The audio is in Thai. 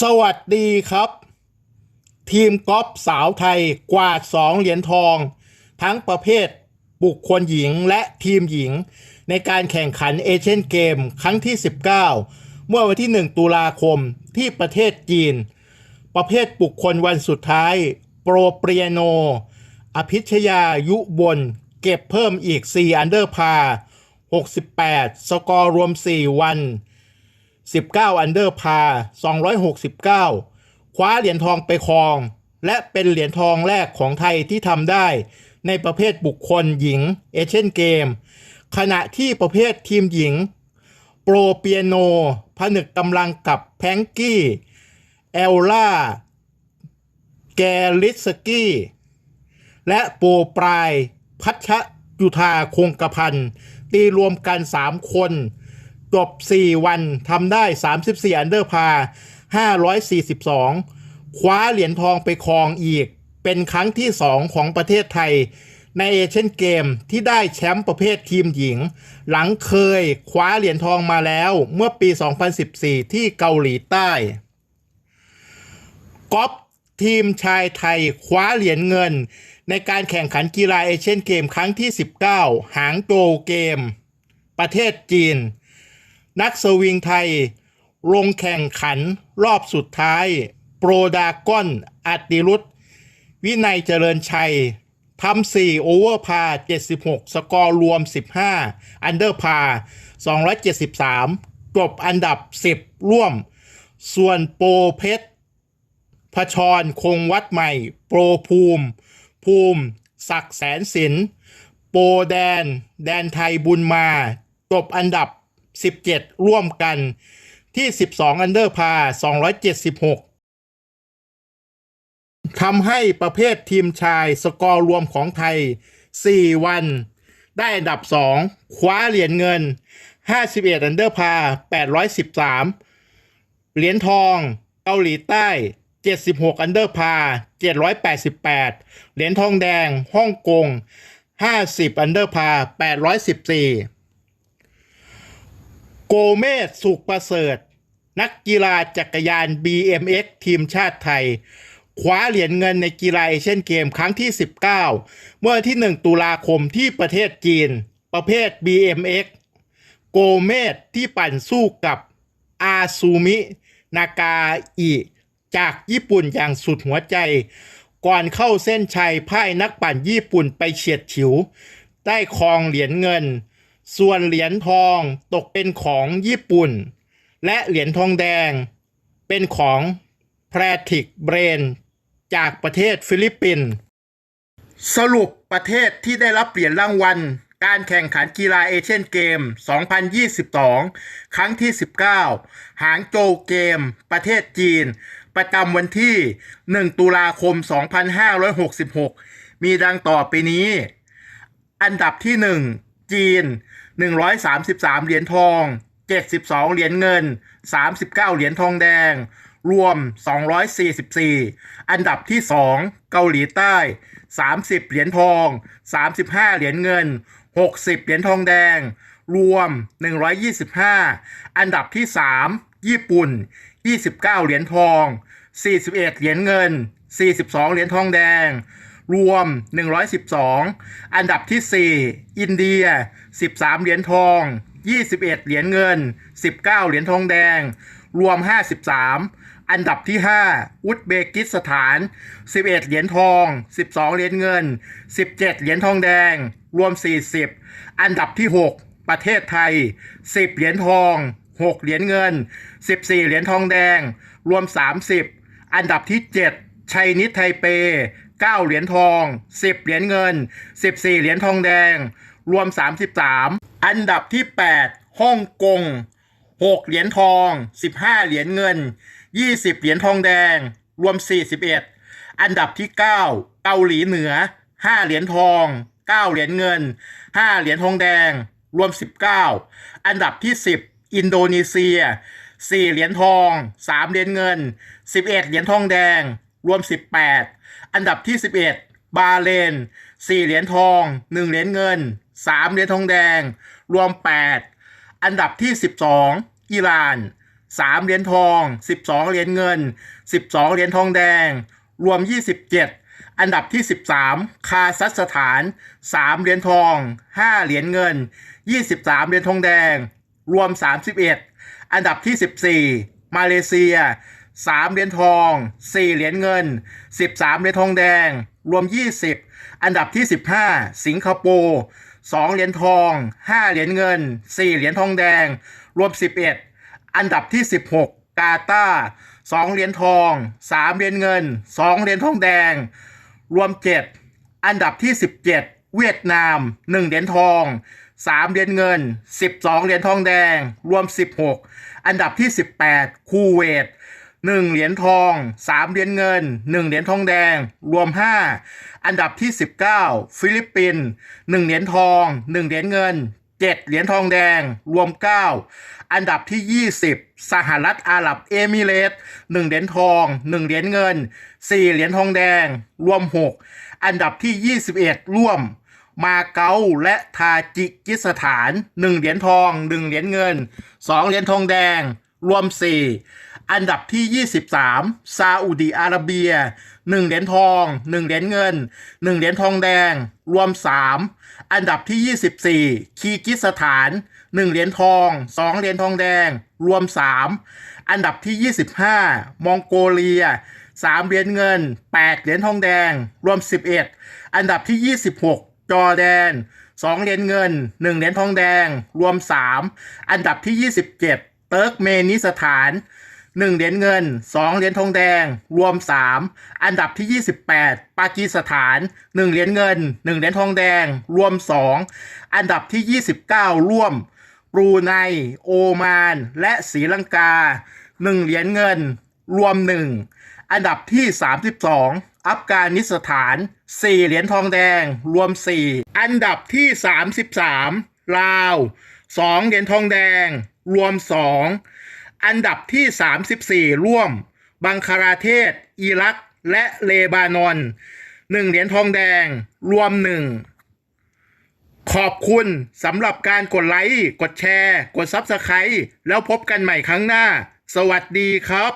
สวัสดีครับ ทีมกอล์ฟสาวไทยกวาด 2 เหรียญทอง ทั้งประเภทบุคคลหญิงและทีมหญิง ในการแข่งขันเอเชียนเกมครั้งที่ 19 เมื่อวันที่ 1 ตุลาคมที่ประเทศจีน ประเภทบุคคลวันสุดท้าย โปรเปรียโน อภิชยายุบน เก็บเพิ่มอีก 4 อันเดอร์พา 68 สกอร์รวม 4 วัน 19 อันเดอร์พา 269 คว้าเหรียญทองไปครอง และเป็นเหรียญทองแรกของไทยที่ทำได้ ในประเภทบุคคลหญิงเอเชียนเกม ขณะที่ประเภททีมหญิง โปรเปียโน ผนึกกำลังกับแพงกี้เอลล่า แกลิสกี้ และโปรปลาย พัชจุธาคงกระพันตีรวมกัน 3 คน จบ4 วันทำได้ 34 อันเดอร์พา 542 คว้าเหรียญทองไปครองอีก เป็นครั้งที่ 2 ของประเทศไทย ในเอเชียนเกมที่ได้แชมป์ประเภททีมหญิง หลังเคยคว้าเหรียญทองมาแล้วเมื่อปี 2014 ที่เกาหลีใต้กอล์ฟทีมชายไทยคว้าเหรียญเงิน ในการแข่งขันกีฬาเอเชียนเกมครั้งที่ 19 หางโจวเกม ประเทศจีน นักสวิงไทย ลงแข่งขันรอบสุดท้าย โปรดากอนอัติรุตวินัยเจริญชัยทำ4โอเวอร์พา 76 สกอร์รวม 15 อันเดอร์พา 273 จบอันดับ 10 ร่วม ส่วนโปรเพชรพชรคงวัดใหม่ โปรภูมิ ภูมิ ศักแสนสินโปรแดน แดนไทยบุญมา จบอันดับ 17 ร่วมกันที่ 12 อันเดอร์พา 276ทำให้ประเภททีมชายสกอร์รวมของไทย 4 วัน ได้อันดับ 2 คว้าเหรียญเงิน 51 อันเดอร์พา 813 เหรียญทองเกาหลีใต้ 76 อันเดอร์พา 788 เหรียญทองแดงฮ่องกง 50 อันเดอร์พา 814 โกเมสสุขประเสริฐ นักกีฬาจักรยาน BMX ทีมชาติไทยคว้าเหรียญเงินในกีฬาเอเชียนเกมครั้งที่ 19 เมื่อวันที่ 1 ตุลาคมที่ประเทศจีน ประเภท BMX โกเมสที่ปั่นสู้กับอาซูมิ นากาอิจากญี่ปุ่นอย่างสุดหัวใจ ก่อนเข้าเส้นชัยพ่ายนักปั่นญี่ปุ่นไปเฉียดฉิว ได้ครองเหรียญเงิน ส่วนเหรียญทองตกเป็นของญี่ปุ่น และเหรียญทองแดงเป็นของแพรติกเบรน จากประเทศฟิลิปปินส์สรุปประเทศที่ได้รับเหรียญรางวัล การแข่งขันกีฬาเอเชียนเกม 2022 ครั้งที่ 19 หางโจวเกม ประเทศจีน ประจำวันที่ 1 ตุลาคม 2566 มีดังต่อไปนี้ อันดับที่ 1 จีน 133 เหรียญทอง 72 เหรียญเงิน 39 เหรียญทองแดง รวม 244 อันดับที่ 2 เกาหลีใต้ 30 เหรียญทอง 35 เหรียญเงิน 60 เหรียญทองแดง รวม 125 อันดับที่ 3 ญี่ปุ่น 29 เหรียญทอง 41 เหรียญเงิน 42 เหรียญทองแดง รวม 112 อันดับที่ 4 อินเดีย 13 เหรียญทอง 21 เหรียญเงิน 19 เหรียญทองแดง รวม 53 อันดับที่ 5 อุซเบกิสถาน 11 เหรียญทอง 12 เหรียญเงิน 17 เหรียญทองแดง รวม 40 อันดับที่ 6 ประเทศไทย 10 เหรียญทอง 6 เหรียญเงิน 14 เหรียญทองแดง รวม 30 อันดับที่ 7ชัยนิดไทเป 9 เหรียญทอง 10 เหรียญเงิน 14 เหรียญทองแดง รวม 33 อันดับที่ 8 ฮ่องกง 6 เหรียญทอง 15 เหรียญเงิน 20 เหรียญทองแดง รวม 41 อันดับที่ 9 เกาหลีเหนือ 5 เหรียญทอง 9 เหรียญเงิน 5 เหรียญทองแดง รวม 19 อันดับที่ 10 อินโดนีเซีย4เหรียญทอง3เหรียญเงิน11เหรียญทองแดง รวม18 อันดับที่ 11 บาเลน 4 เหรียญทอง 1 เหรียญเงิน 3 เหรียญทองแดง รวม 8 อันดับที่ 12 อิหร่าน 3 เหรียญทอง 12 เหรียญเงิน 12 เหรียญทองแดง รวม 27 อันดับที่ 13 คาซัคสถาน 3 เหรียญทอง 5 เหรียญเงิน 23 เหรียญทองแดง รวม 31 อันดับที่ 14 มาเลเซีย 3 เหรียญทอง 4 เหรียญเงิน 13 เหรียญทองแดง รวม 20 อันดับที่ 15 สิงคโปร์2เหรียญทอง 5 เหรียญเงิน 4 เหรียญทองแดง รวม 11 อันดับที่ 16 กาตาร์2เหรียญทอง 3 เหรียญเงิน 2 เหรียญทองแดง รวม 7 อันดับที่ 17 เวียดนาม 1 เหรียญทอง 3 เหรียญเงิน 12 เหรียญทองแดง รวม 16 อันดับที่ 18 คูเวต 1เหรียญทอง3เหรียญเงิน1เหรียญทองแดง รวม5อันดับที่19ฟิลิปปินส์1เหรียญทอง1เหรียญเงิน7เหรียญทองแดง รวม9อันดับที่20สหรัฐอาหรับเอมิเรตส์1เหรียญทอง1เหรียญเงิน4เหรียญทองแดง รวม6อันดับที่21ร่วมมาเก๊าและทาจิกิสถาน 1 เหรียญทอง 1 เหรียญเงิน 2 เหรียญทองแดง รวม 4 อันดับที่ 23 ซาอุดีอาระเบีย 1 เหรียญทอง 1 เหรียญเงิน 1 เหรียญทองแดง รวม 3 อันดับที่ 24 คีกิสถาน 1 เหรียญทอง 2 เหรียญทองแดง รวม 3 อันดับที่ 25 มองโกเลีย 3 เหรียญเงิน 8 เหรียญทองแดง รวม 11 อันดับที่ 26 จอแดน 2 เหรียญเงิน 1 เหรียญทองแดง รวม 3 อันดับที่ 27 เติร์กเมนิสถาน 1 เหรียญเงิน 2 เหรียญทองแดง รวม 3 อันดับที่ 28 ปากีสถาน 1 เหรียญเงิน 1 เหรียญทองแดง รวม 2 อันดับที่ 29 ร่วมบรูไน โอมาน และศรีลังกา 1 เหรียญเงิน รวม 1 อันดับที่ 32 อัฟกานิสถาน 4 เหรียญทองแดง รวม 4 อันดับที่ 33 ลาว 2 เหรียญทองแดง รวม 2 อันดับที่ 34 ร่วม บังคลาเทศ อิรัก และเลบานอน1เหรียญทองแดง รวม1ขอบคุณสำหรับการกดไลค์ กดแชร์ กด Subscribe แล้วพบกันใหม่ครั้งหน้า สวัสดีครับ